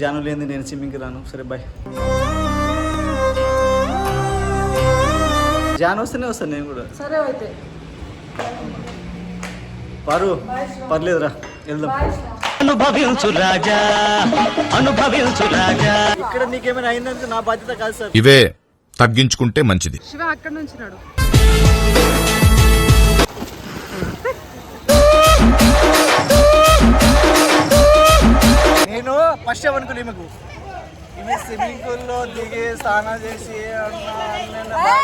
జాను లేని నేను స్విమ్మింగ్కి రాను. సరే బాయ్ జాను వస్తేనే వస్తాను నేను కూడా. సరే అయితే. పారు పర్లేదురా వెళ్దాం. అనుభవించు రాజా అనుభవించు రాజా. ఇక్కడ నీకేమైనా అయిందంటే నా బాధ్యత కాదు సార్. ఇవే తగ్గించుకుంటే మంచిది. శివ అక్కడ నుంచి నాడు నేను ఫస్ట్ ఏమనుకుని ఈమెకు. ఈమె స్విమ్మింగ్ పూల్లో దిగి స్నానం చేసి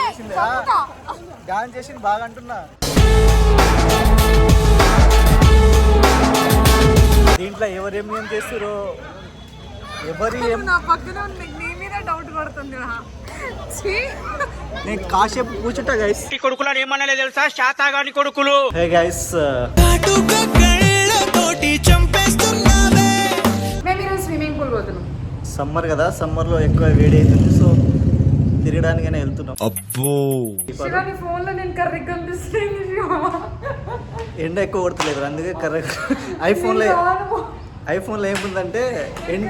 చేసింది? డాన్స్ చేసింది బాగా అంటున్నా. దీంట్లో ఎవరు ఏం ఏం చేస్తారో ఎవరు ఏం నా పక్కన ఉన్న నీ మీద డౌట్ పడుతుంది నా. ఛీ. నేను కాసేపు కూర్చుంటా గైస్ కొడుకులను ఏమనలే తెలుసా? శాతాగాని కొడుకులు. హే గైస్ ఈరోజు సమ్మర్ కదా సమ్మర్లో ఎక్కువ వేడి అవుతుంది సో తిరగడానికైనా వెళ్తున్నాం. అబ్బో. ఫోన్లో నేను కర్రీ కనిపిస్తుంది ఎండ ఎక్కువ కొడతలేదు అందుకే కరెక్ట్ ఐఫోన్లో నేను రాను. ఐఫోన్లో ఏముందంటే కర్రీ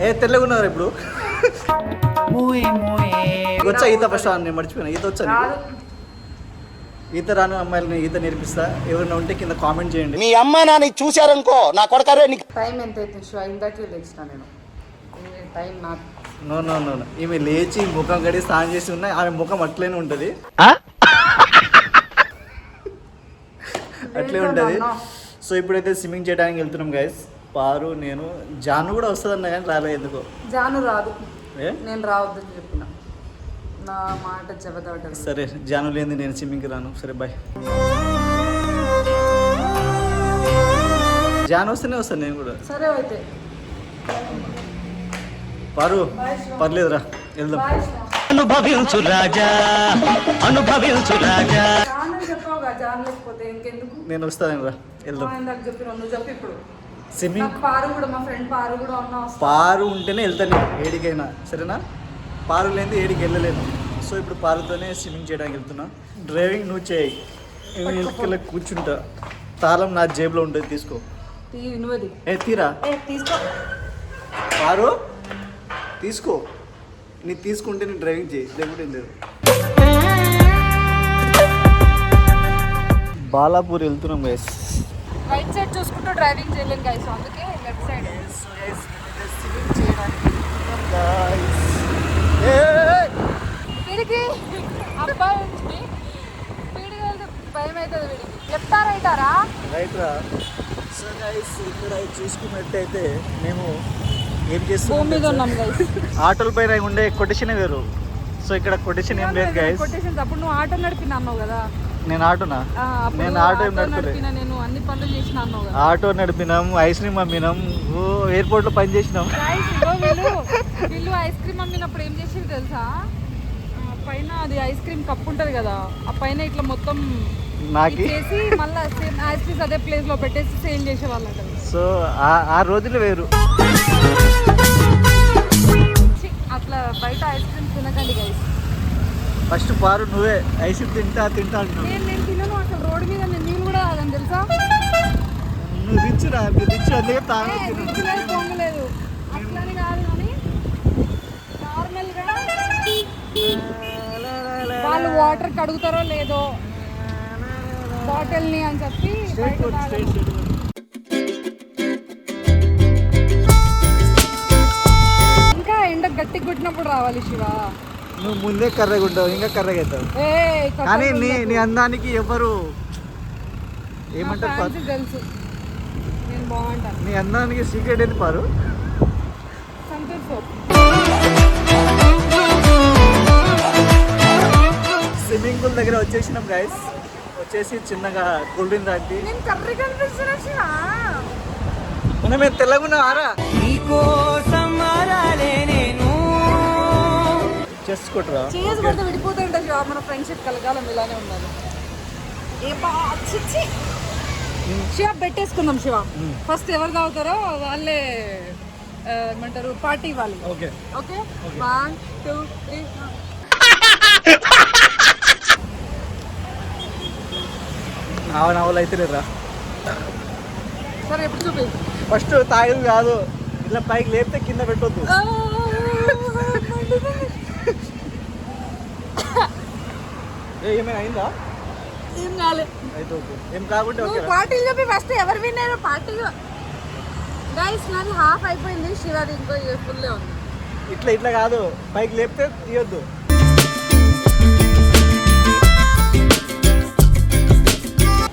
ఏ తెల్లగా ఉన్నారు ఇప్పుడు. వచ్చా ఈత ఫస్ట్ నేను మర్చిపోయినా ఈత వచ్చా నీకు? రాదు. ఈత రాను అమ్మాయిలని ఈత నేర్పిస్తా. ఎవరైనా ఉంటే కింద కామెంట్ చేయండి. మీ అమ్మ నాన్న చూశారనుకో నా కొడకరే నీకు. టైం ఎంత అవుతుంది శివ? ఇందాకే లేచిన నేను. టైం నాకు నో నో నో నో. ఈమె లేచి ముఖం కడిగి స్నానం చేసి ఉన్నాయి ఆమె ముఖం అట్లనే ఉంటుంది. అట్లే ఉంటుంది. సో ఇప్పుడైతే స్విమ్మింగ్ చేయడానికి వెళ్తున్నాం గైస్ పారు నేను జాను కూడా వస్తుందన్న కానీ రాలే ఎందుకో. జాను రాదు. నేను రావద్దని చెప్పిన. నా మాట జబదవటం సరే జాను లేని నేను స్విమ్మింగ్కి రాను. సరే బాయ్. జాను వస్తేనే వస్తాను నేను కూడా. సరే అయితే. పారు పర్లేదురా వెళ్దాం. అనుభవించు రాజా అనుభవించు రాజా. నేను వస్తాను రా వెళ్దాం స్విమ్మింగ్ పారు కూడా మా ఫ్రెండ్ పారు కూడా ఉన్నా వస్తా. పారు ఉంటేనే వెళ్తాను ఏడికైనా. సరేనా? పారు లేనిది ఏడికి వెళ్ళలేను సో ఇప్పుడు పారుతోనే స్విమ్మింగ్ చేయడానికి వెళ్తున్నా. డ్రైవింగ్ నువ్వు చేయి. ఇంటికెళ్ళి కూర్చుంటా. తాళం నా జేబులో ఉంటుంది తీసుకో. ఏ తీరా? పారు. తీసుకో. నీ తీసుకుంటే నేను డ్రైవింగ్ చేయి. లేకుంటే లేదు. బాలాపూర్ వెళ్తున్నాం గైస్ రైట్ సైడ్ చూసుకుంటూ డ్రైవింగ్ చేయలేను గైస్ అందుకే లెఫ్ట్ సైడ్. వీడికి అబ్బాయి ఉంది. వీడికి వెళ్తే భయం అవుతుంది వీడికి. లెఫ్ట్ రైటారా. రైట్ రా సో గైస్ ఇక్కడ చూసుకున్నట్టయితే మేము ఏం భూమి మీద ఉన్నాం గైస్ ఆటోల పైన ఉండే కొటేషన్ వేరు సో ఇక్కడ కొటేషన్ ఏం లేదు గైస్ కొటేషన్స్ అప్పుడు నువ్వు ఆటో నడిపిన అన్నావు కదా? నేను ఆటోనా? నేను ఆటో నేను అన్ని పనులు చేసిన ఆటో నడిపినాం ఐస్ క్రీమ్ అమ్మినాం ఓ ఎయిర్పోర్ట్లో పని చేసినాం. వీళ్ళు వీళ్ళు ఐస్ క్రీమ్ అమ్మినప్పుడు ఏం చేసేది తెలుసా? పైన అది ఐస్ క్రీమ్ కప్ ఉంటది కదా ఆ పైన ఇట్లా మొత్తం చేసి మళ్ళీ సేమ్ యాజ్ పీస్ అదే ప్లేస్లో పెట్టేసి సేల్ చేసేవాళ్ళం సో ఆ- రోజులు వేరు. అట్లా బయట ఐస్ క్రీమ్ తినకండి గైస్ ఫస్ట్ పారు నువ్వే ఐస్ క్రీమ్ తింటా తింటా అంటున్నావు. నేను నేను తినను అసలు రోడ్డు మీద నేను నీళ్ళు కూడా తాగను తెలుసా? నువ్వు రిచ్ రా రిచ్ అందుకే ఏ, వాళ్ళు వాటర్ కడుగుతారో లేదో బాటిల్ని అని చెప్పి. ఇంకా ఎండ గట్టి కొట్టినప్పుడు రావాలి శివ నువ్వు ముందే కర్రగా ఉంటావు ఇంకా కర్రగా అవుతావు ఏయ్, కథలు కానీ నీ. నీ అందానికి ఎవరు ఏమంటారు? తెలుసు నేను బాగుంటాను నీ అందానికి సీక్రెట్ ఏంటి పారు సంతూర్ సోప్ పూల్ దగ్గర వచ్చేసినాం గైస్ వచ్చేసి చిన్నగా కూల్ డ్రింక్ తాగి నేను కర్రీ కనిపిస్తున్నా శివ మనం మేము తెల్లగా ఉన్నాం ఆరా చేసుకుంటారా చేసి కొడితే విడిపోతుంటే శివ మన ఫ్రెండ్షిప్ కలగాలం ఇలానే ఉండాలి ఏ బా శివ పెట్టేసుకుందాం శివ. ఫస్ట్ ఎవరు తాగుతారో వాళ్ళే ఏమంటారు పార్టీ ఇవ్వాలి okay okay one two three ఆవు నవ్వులు అయితే లేరా సరే ఎప్పుడు చూపి? ఫస్ట్ తాగేది కాదు. ఇలా పైకి లేపితే కింద పెట్టొద్దు. ఏమైనా అయిందా? ఏం కాలే. అయితే ఓకే. ఏం ఓకే పార్టీలు చెప్పి ఫస్ట్ ఎవరు విన్నారు? పార్టీలు. గైస్ నాది హాఫ్ అయిపోయింది. శివది ఇంకో ఫుల్లే ఉంది. ఇట్లా ఇట్లా కాదు. పైకి లేపితే తీయొద్దు.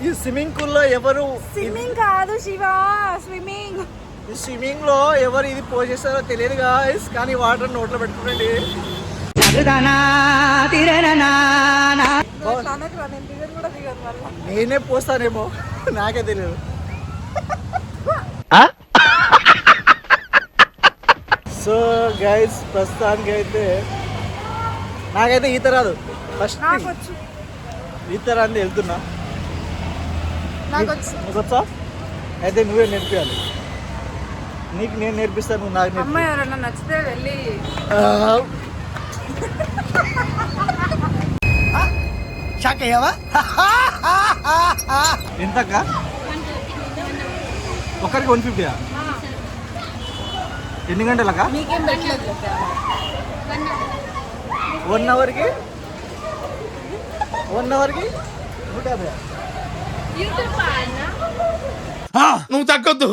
ఈ స్విమ్మింగ్ పూల్లో ఎవరు స్విమ్మింగ్ కాదు శివ స్విమ్మింగ్. ఈ స్విమ్మింగ్లో ఎవరు ఇది పోసేస్తారో తెలియదు గాయస్ కానీ వాటర్ నోట్లో పెట్టుకోండి. నేను పోస్తానేమో నాకే తెలియదు. సో గైస్ ప్రస్తుతానికి అయితే నాకైతే ఈత రాదు. ఫస్ట్ ఈత రాని వెళ్తున్నా. నాకు వచ్చు. అయితే నువ్వే నేర్పించాలి నీకు నేను నేర్పిస్తాను నువ్వు నాకు నేర్పి. అమ్మాయి ఎవరన్నా నచ్చితే వెళ్ళి. ఎంతక్క? ఒకరికి వన్ ఫిఫ్టీయా ఎన్ని గంటలకా వన్ అవర్కి వన్ అవర్కి నూట యాభై నువ్వు తగ్గొద్దు.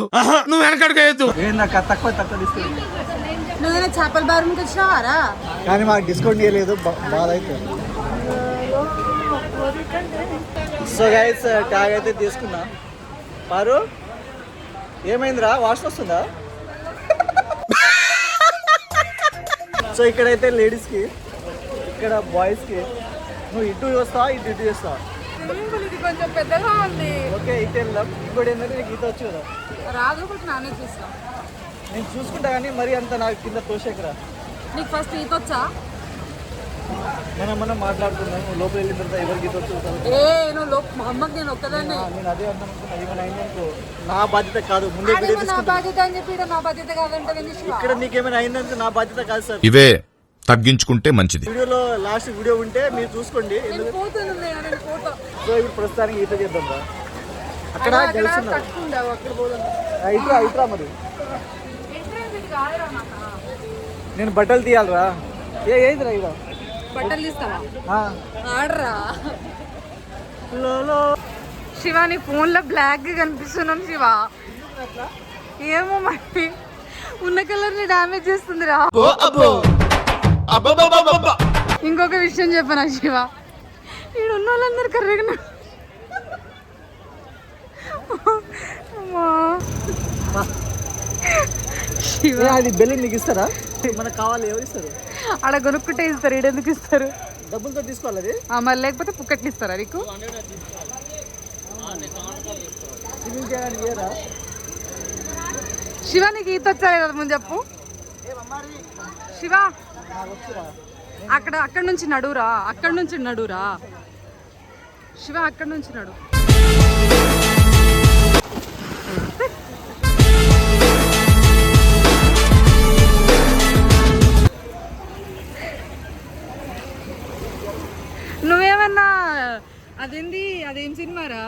నువ్వు వెనకడుకోవద్దు ఏందక్క తక్కువ తక్కువ డిస్కౌంట్ నువ్వేనా చేపల బారునికి వచ్చినావారా? కానీ మాకు డిస్కౌంట్ ఇవ్వలేదు బాధ అయితే సో గైస్ ట్యాగ్ అయితే తీసుకున్నా. పారు ఏమైందిరా? వాష్ వస్తుందా? సో ఇక్కడైతే లేడీస్కి ఇక్కడ బాయ్స్కి నువ్వు ఇటు వస్తావా ఇటు ఇటు చేస్తావా? స్విమ్మింగ్ పూల్ ఇది కొంచెం పెద్దగా ఉంది. ఓకే ఇటు వెళ్దాం. ఇంకోటి ఏంటంటే నీకు ఈత వచ్చు కదా. రాదు ఒకటి నానే చూస్తాం. నేను చూసుకుంటా కానీ మరీ అంత నాకు కింద తోసేకరా. నీకు ఫస్ట్ ఈత వచ్చా? మనం మనం మాట్లాడుకుందాం. నువ్వు లోపల వెళ్ళిన తర్వాత ఎవరికి ఈత వచ్చు. ఏ నువ్వు మా అమ్మకి నేను ఒక్కదాన్ని. నేను అదే అర్థం అనుకున్నా ఏమైనా అయిందనుకో నా బాధ్యత కాదు. ముందే వీడియో నా తీసుకుంటా బాధ్యత అని చెప్పి ఈడ నా బాధ్యత కాదంటే? ఇక్కడ నీకేమైనా అయిందంటే నా బాధ్యత కాదు సార్. ఇవే. తగ్గించుకుంటే మంచిది. వీడియోలో లాస్ట్ వీడియో ఉంటే మీరు చూసుకోండి. సో ఇప్పుడు ప్రస్తుతానికి ఈత చేద్దాం రా. అక్కడ ఇట్రా ఇట్రా మరి. నేను బట్టలు తీయాలరా. ఏ ఏందిరా ఇక బట్టలు తీస్తావా. ఆడరా. లోలో. శివ నీ ఫోన్లో బ్లాక్ కనిపిస్తున్నాం శివ. ఏమో మరి. ఉన్న కలర్ని డామేజ్ చేస్తుందిరా. ఇంకొక విషయం చెప్పనా శివ? ఈడ ఉన్న వాళ్ళందరూ కర్రెగా అమ్మా. శివ. అది బెల్లి నీకు ఇస్తారా? మనకు కావాలి ఎవరు ఇస్తారు? ఆడ కొనుక్కుంటే ఇస్తారు ఈడెందుకు ఇస్తారు? డబ్బులతో తీసుకోవాలి అది? ఆ, మరి లేకపోతే పుక్కట్లు ఇస్తారా నీకు? శివ నీకు ఈత వచ్చా కదా ముందు చెప్పు. శివ. అక్కడ అక్కడ నుంచి నడురా అక్కడ నుంచి నడురా శివ అక్కడ నుంచి నడు. నువ్వేమన్నా అదేంది అదేం సినిమారా?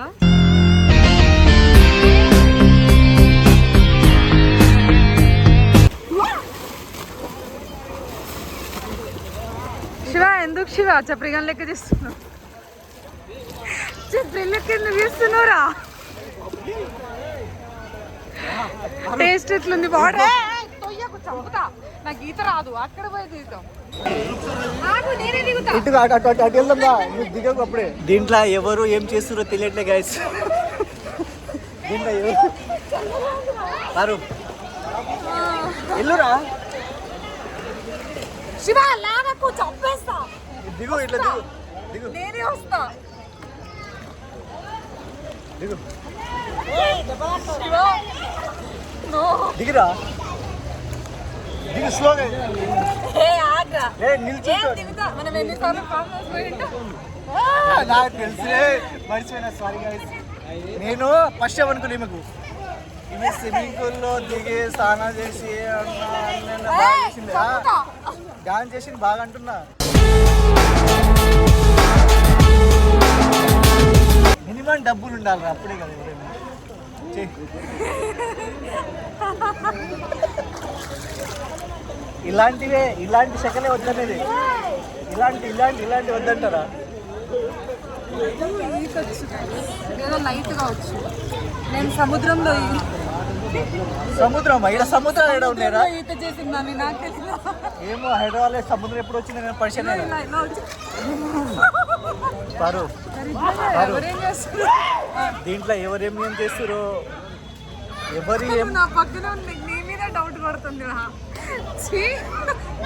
ఎందుకు శివ? చప్రిగన్ లెక్క చేస్తున్నావు చప్రి లెక్క ఎందుకు చేస్తున్నావురా? టేస్ట్ ఎట్లుంది? చంపుతా. నాకు ఈత రాదు అక్కడ పోయి దిగుతాం. దీంట్లో ఎవరు ఏం చేస్తున్నారో తెలియట్లే గైస్ దీంట్లో ఎవరు? ఎల్లురా? శివ లాగకు చంపేస్తా. దిగు ఇట్లా దిగు. దిగు. నేనే వస్తా. దిగు. దిగిరా. దిగు స్లోగా ఏ ఆగ్రా. ఏ ఏం నిల్చుంటా దిగుతా? మనం ఎన్నిసార్లు నాకు తెలుసులే. మర్చిపోయినా సారీ గైస్ నేను ఫస్ట్ ఏమనుకున్నా ఈమెకు. ఈమె స్విమ్మింగ్ పూల్లో దిగి స్నానం చేసి. డాన్స్ చేసింది బాగా అంటున్నా. మినిమం డబ్బులు ఉండాలి అప్పుడే కదా. ఇలాంటివే ఇలాంటి శకలే వద్దనేది. ఇలాంటి ఇలాంటి ఇలాంటి వద్దంటారా? నేను సముద్రంలో సముద్రం ఇక్కడ సముద్రాలు ఎక్కడ సముద్రంలో ఈత చేసిందని నాకు తెలియదు. ఏమో హైదరాబాద్ సముద్రం ఎప్పుడు వచ్చింది నేను పరిచయం వచ్చి పారు దీంట్లో ఎవరేం ఏం చేస్తారు ఎవరు ఏం నా పక్కన ఉంది నీ మీద డౌట్ పడుతుంది.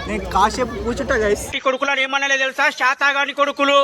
నేను కాసేపు కూర్చుంటా గైస్ ఈ కొడుకులను ఏమనలే తెలుసా? శాతాగాని కొడుకులు.